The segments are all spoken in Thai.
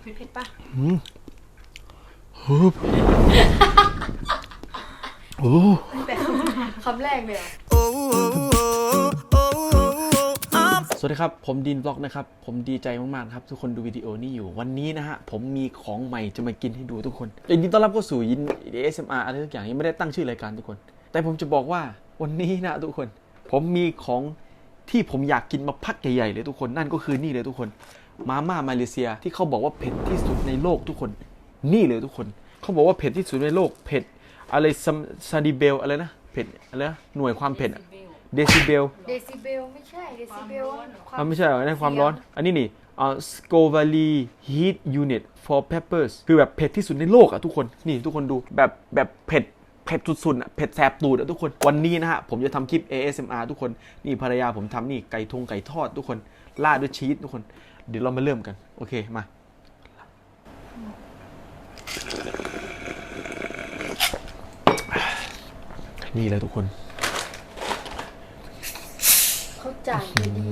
เผ็ดๆปะฮึบโอ้แต่คำแรกเลยเหรอสวัสดีครับ ผมดินบล็อกนะครับ ผมดีใจมากๆครับ ทุกคนดูวิดีโอนี้อยู่ วันนี้นะฮะ ผมมีของใหม่จะมากินให้ดูทุกคนยินดีต้อนรับเข้าสู่ยิน ASMR อะไรทุกอย่างยังไม่ได้ตั้งชื่อรายการทุกคน แต่ผมจะบอกว่าวันนี้นะทุกคน ผมมีของ ที่ผมอยากกินมาพักใหญ่ๆเลยทุกคนนั่นก็คือนี่เลยทุกคน มาม่ามาเลเซียที่เขาบอกว่าเผ็ดที่สุดในโลกทุกคน นี่เลยทุกคน เขาบอกว่าเผ็ดที่สุดในโลกเผ็ดอะไรซัมซาดิเบลอะไรนะเผ็ดอะไรนะหน่วยความเผ็ดเดซิเบลเดซิเบลไม่ใช่เดซิเบลอ่าไม่ใช่เหรอนั่นความร้อน อันนี้นี่อ่า Scovally Heat Unit for Peppers คือแบบเผ็ดที่สุดในโลกอะทุกคนนี่ทุกคนดูแบบแบบเผ็ดเผ็ดสุดๆอะเผ็ดแสบตูดอะทุกคนวันนี้นะฮะผมจะทำคลิป ASMR ทุกคนนี่ภรรยาผมทำนี่ไก่ทงไก่ทอดทุกคนราดด้วยชีสทุกคน เดี๋ยวเรามาเริ่มกัน โอเคมานี่เลยทุกคนเขาจ่ายมาดี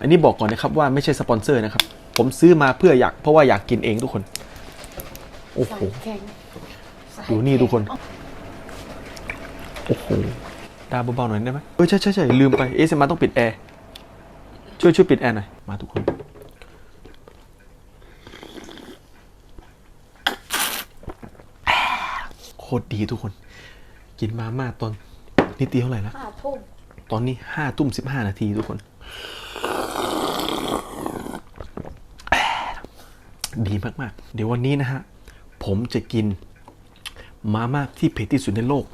อันนี้บอกก่อนนะครับว่าไม่ใช่สปอนเซอร์นะครับ ผมซื้อมาเพื่ออยากเพราะว่าอยากกินเองทุกคน โอ้โหสายแข็งสายดูนี่ทุกคน โอ้โหดาเบาๆหน่อยได้ไหมเออใช่ใช่ใช่ลืมไปเอสมาต้องปิดแอร์ช่วยช่วยปิดแอร์หน่อย มาทุกคน โคตรดีทุกคน กินมาม่าตอนนี่ตีเท่าไหร่แล้วห้าทุ่มตอนนี้ห้าทุ่มสิบห้านาทีทุกคน ดีมากๆ เดี๋ยววันนี้นะฮะ ผมจะกินมาม่าที่เผ็ดที่สุดในโลก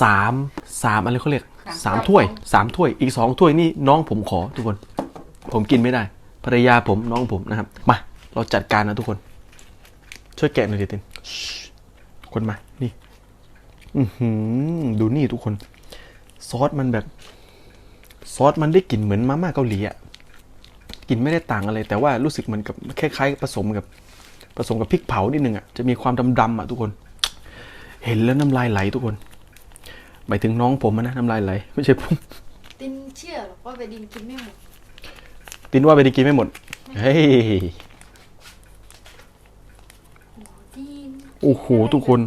สามสามอะไรเขาเรียกสามถ้วยสามถ้วยอีกสองถ้วยนี่น้องผมขอทุกคน ผมกินไม่ได้ภรรยาผมน้องผมนะครับ มา เราจัดการนะทุกคน ช่วยแกะหน่อยดิตินชิคนมา นี่ อือหือดูนี่ทุกคน ซอสมันแบบ ซอสมันได้กลิ่นเหมือนมาม่าเกาหลีอะกลิ่นไม่ได้ต่างอะไร แต่ว่ารู้สึกเหมือนกับคล้ายๆผสมกับผสมกับพริกเผานิดนึงอะจะมีความดำๆอะทุกคน เห็นแล้วน้ำลายไหลทุกคน หมายถึงน้องผมอะนะน้ำลายไหลไม่ใช่ผมตินเชื่อหรอกว่าไปดินกินไม่หมดตินว่าไปได้กินไม่หมดเฮ้ยดินโอ้โหทุกคน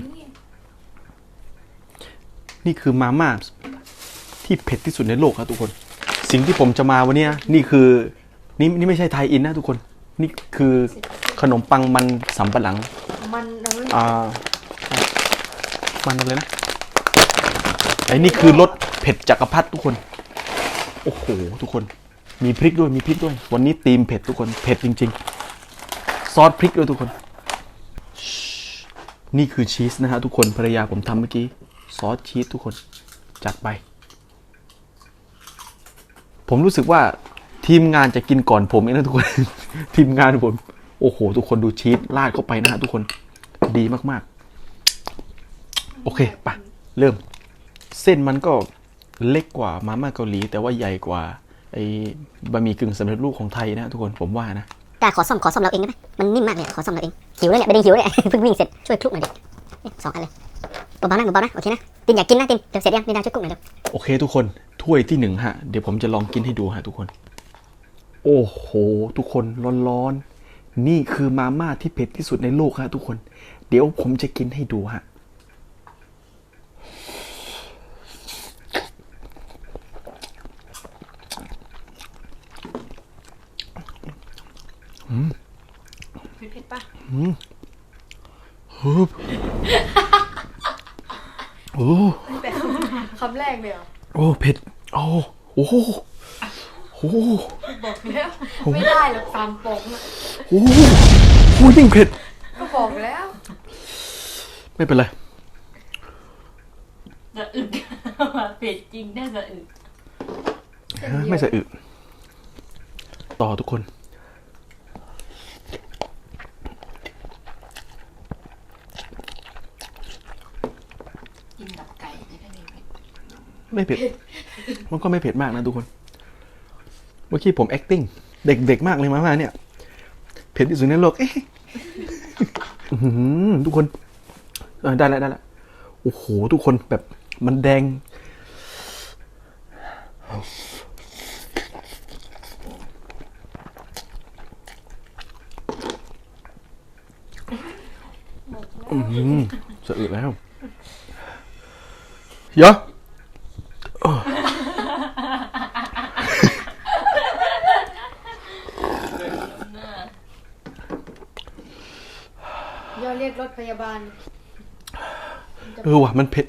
นี่คือมาม่าที่เผ็ดที่สุดในโลกครับทุกคน สิ่งที่ผมจะมาวันเนี้ยนี่คือนี่นี่ไม่ใช่ไทยอินนะทุกคน นี่คือขนมปังมันสำปะหลัง มันนะเว้ยอ่ามันอะไรนะ ไอ้นี่คือรสเผ็ดจักรพรรดิทุกคน โอ้โหทุกคน มีพริกด้วยมีพริกด้วย วันนี้ตีมเผ็ดทุกคน เผ็ดจริง ๆ ซอสพริกด้วยทุกคน นี่คือชีสนะฮะทุกคน ภรรยาผมทำเมื่อกี้ ซอสชีสทุกคน จัดไป ผมรู้สึกว่าทีมงานจะกินก่อนผมเองนะทุกคน ทีมงานผม โอ้โห ทุกคนดูชีสราดเข้าไปนะฮะทุกคน ดีมากๆ โอเค ไป เริ่ม เส้นมันก็เล็กกว่ามาม่าเกาหลี แต่ว่าใหญ่กว่าไอ้บะหมี่กึ่งสำเร็จรูปของไทยนะทุกคนผมว่านะกล้าขอซ่อมขอซ่อมเราเองได้ไหมมันนิ่มมากเลยขอซ่อมเราเองหิวเลยแหละไม่ได้หิวเลยเพิ่งวิ่งเสร็จช่วยคลุกหน่อยดินี่สองอันเลยเบาๆนะเบาๆนะโอเคนะตินอยากกินนะตินเดี๋ยวเสร็จยังไม่ได้ช่วยคลุกหน่อยเดี๋ยวโอเคทุกคนถ้วยที่หนึ่งฮะเดี๋ยวผมจะลองกินให้ดูฮะทุกคน โอ้โห ทุกคนร้อนๆนี่คือมาม่าที่เผ็ดที่สุดในโลกฮะทุกคน เดี๋ยวผมจะกินให้ดูฮะ เผ็ดๆปะ ฮึบโอ้คำแรกเลยเหรอโอ้เผ็ดโอ้โอ้โหโอ้บอกแล้วไม่ได้หรอกสามปองอะโอ้โหโอ้ยิ่งเผ็ดก็บอกแล้ว ไม่เป็นไรสะอึกเผ็ดจริงได้สะอึกไม่สะอึกต่อทุกคน ไม่เผ็ด มันก็ไม่เผ็ดมากนะทุกคน เมื่อกี้ผม acting เด็กๆมากเลยมาม่าเนี่ย เผ็ดที่สุดในโลก เอ๊ะทุกคนได้แล้วได้แล้วโอ้โห ทุกคนแบบมันแดง อืมสะอึกแล้วเยอะ บาลเออว่ะมันเผ็ด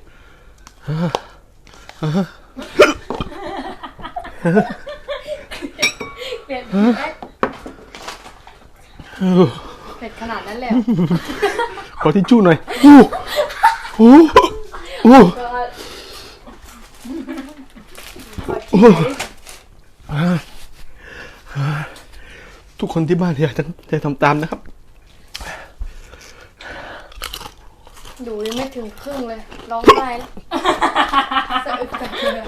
เปลี่ยนเผ็ดขนาดนั้นเลยเหรอขอทิชชู่หน่อยอู้อู้อู้ก็ขอทีทุกคนที่บ้านอย่าจะทำตามนะครับ ดูยังไม่ถึงครึ่งเลยร้องไห้แล้วสะอึกสะเทือน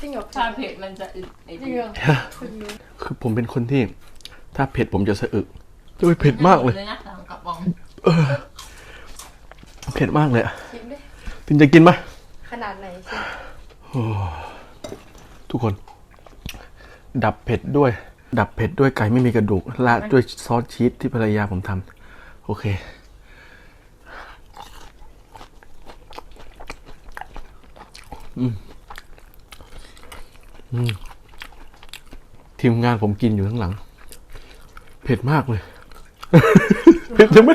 จริงเหรอถ้าเผ็ดมันจะอึดไอ้จริงเหรอเพิ่งรู้คือผมเป็นคนที่ ถ้าเผ็ดผมจะสะอึกจะไปเผ็ดมากเลยเลยนะตามกระป๋องเผ็ดมากเลยอะชิมดิตินจะกินไหมขนาดไหนชิมทุกคน ดับเผ็ดด้วย ดับเผ็ดด้วยไก่ไม่มีกระดูกราดด้วยซอสชีสที่ภรรยาผมทำโอเค อืมอืม ทีมงานผมกินอยู่ข้างหลัง เผ็ดมากเลย เผ็ดใช่ไหม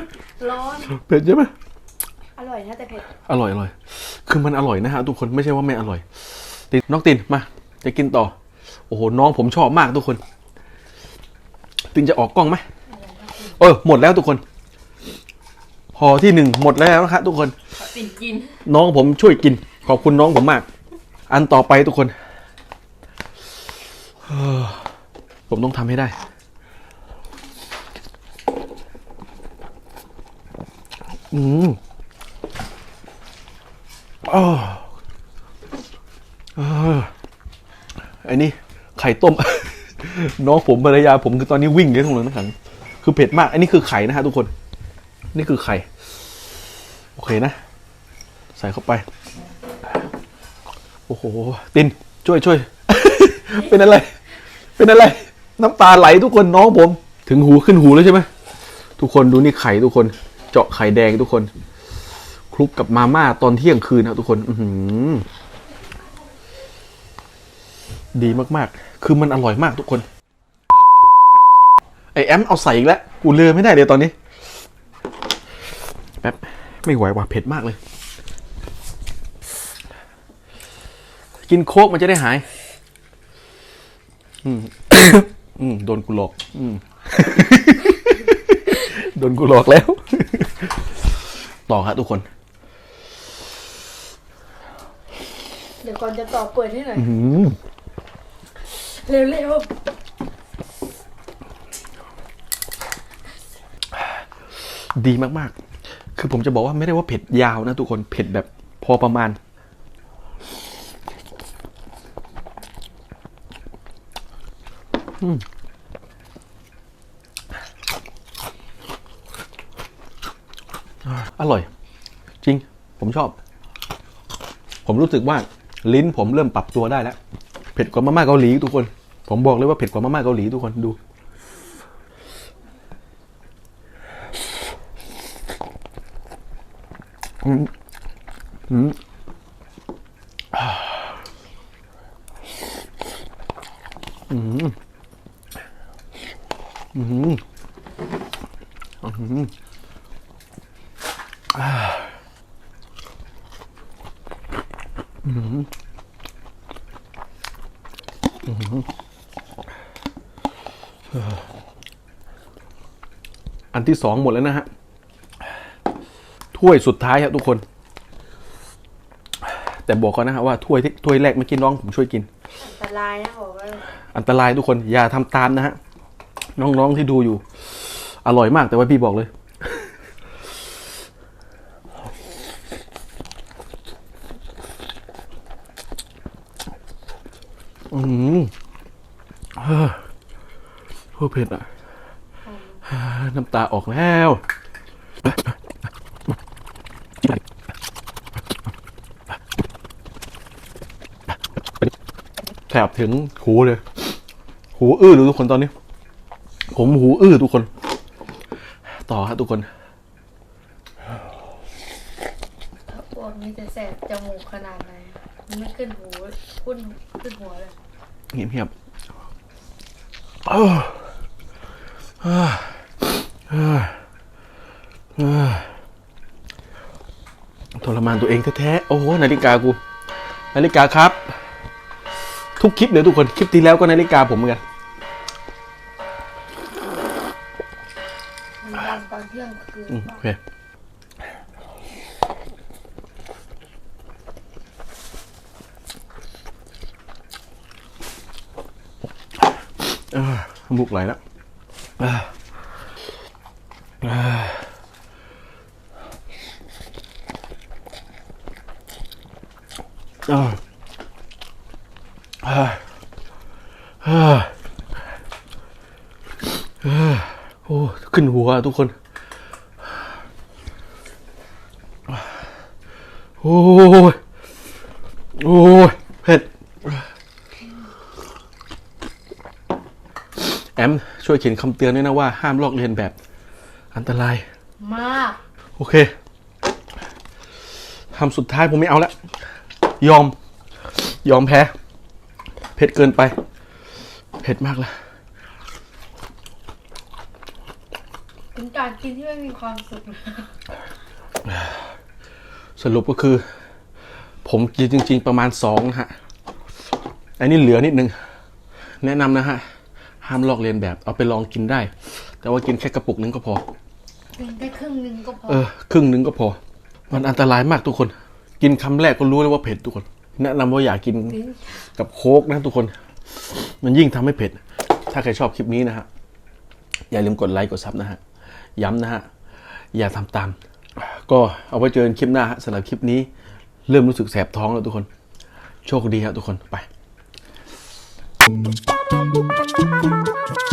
ร้อนเผ็ดใช่ไหมอร่อยนะแต่เผ็ดอร่อยอร่อย คือมันอร่อยนะฮะทุกคนไม่ใช่ว่าไม่อร่อยตินน้องตินมา จะกินต่อ โอ้โหน้องผมชอบมากทุกคน ตินจะออกกล้องไหมเออหมดแล้วทุกคนพอที่หนึ่งหมดแล้วนะครับทุกคนขอตินกิน น้องผมช่วยกิน ขอบคุณน้องผมมาก อันต่อไปทุกคน ผมต้องทำให้ได้อืมอ้าวอ่าไอ้นี่ไข่ต้ม น้องผมภรรยาผมคือตอนนี้วิ่งเลยทั้งหมดทั้งขังคือเผ็ดมาก อันนี้คือไข่นะฮะทุกคน นี่คือไข่ โอเคนะ ใส่เข้าไป โอ้โห ตินช่วยช่วย เป็นอะไร เป็นอะไร น้ำตาไหลทุกคนน้องผม ถึงหูขึ้นหูแล้วใช่ไหมทุกคนดูนี่ไข่ทุกคน เจาะไข่แดงทุกคน คลุกกับมาม่าตอนเที่ยงคืนนะทุกคน อืดีมากๆ คือมันอร่อยมากทุกคน ไอแอมเอาใส่อีกแล้ว กูเลือไม่ได้เลยตอนนี้ แป๊บ ไม่ไหวว่ะเผ็ดมากเลย กินโค้กมันจะได้หาย อืมอืมโดนกูหลอก อืมโดนกูหลอกแล้ว ต่อครับทุกคน เดี๋ยวก่อนจะต่อเปิดให้หน่อยอืมเร็วดีมากๆ คือผมจะบอกว่าไม่ได้ว่าเผ็ดยาวนะทุกคน เผ็ดแบบพอประมาณ อร่อย จริง ผมชอบ ผมรู้สึกว่า ลิ้นผมเริ่มปรับตัวได้แล้ว เผ็ดกว่ามาม่าเกาหลีทุกคน ผมบอกเลยว่าเผ็ดกว่ามาม่าเกาหลีทุกคนดูอืมอืมอ่าอืมอืมอืมอ่าอืมอืมเอ่ออันที่สองหมดแล้วนะฮะ ถ้วยสุดท้ายครับทุกคน แต่บอกก่อนนะฮะว่าถ้วยที่ถ้วยแรกเมื่อกี้น้องผมช่วยกินๆอันตรายนะบอกว่าอันตรายทุกคนอย่าทำตามนะฮะ น้องๆที่ดูอยู่ อร่อยมากแต่ว่าพี่บอกเลย อืม เฮ้อโคตรเผ็ดอะ น้ำตาออกแล้ว แถบถึงหูเลย หูอื้อเลยทุกคนตอนนี้ ผมหูอื้อทุกคน ต่อครับทุกคนนี่จะแสบจมูกขนาดไหนอะมันไม่ขึ้นหูขึ้นขึ้นหัวเลย เงียบเงียบๆ ทรมานตัวเองแท้ๆ โอ้โหนาฬิกากู นาฬิกาครับ ทุกคลิปเลยทุกคน คลิปที่แล้วก็นาฬิกาผมเหมือนกันมันดังตอนเที่ยงคืนอืมโอเคเออมุกไหลแล้ว โอ้ขึ้นหัวทุกคน โอ้ยโอ้ยเผ็ดแอม ช่วยเขียนคำเตือนด้วยนะว่าห้ามลอกเลียนแบบอันตราย มากโอเคคำสุดท้ายผมไม่เอาละยอม ยอมแพ้ เผ็ดเกินไป เผ็ดมากเลยเป็นการกินที่ไม่มีความสุขนะสรุปก็คือ ผมกินจริง ๆ ประมาณสองนะฮะอันนี้เหลือนิดนึง แนะนำนะฮะ ห้ามลอกเลียนแบบ เอาไปลองกินได้ แต่ว่ากินแค่กระปุกนึงก็พอ กินแค่ครึ่งหนึงก็พอ เออ ครึ่งนึงก็พอ มันอันตรายมากทุกคน กินคำแรกก็รู้แล้วว่าเผ็ดทุกคน แนะนำว่าอย่ากินกินกับโค้กนะทุกคน มันยิ่งทำให้เผ็ด ถ้าใครชอบคลิปนี้นะฮะ อย่าลืมกดไลค์กดซับนะฮะ ย้ำนะฮะ อย่าทำตาม ก็เอาไว้เจอกันคลิปหน้าฮะสำหรับคลิปนี้ เริ่มรู้สึกแสบท้องแล้วทุกคน โชคดีครับทุกคน ไป ハハハハ!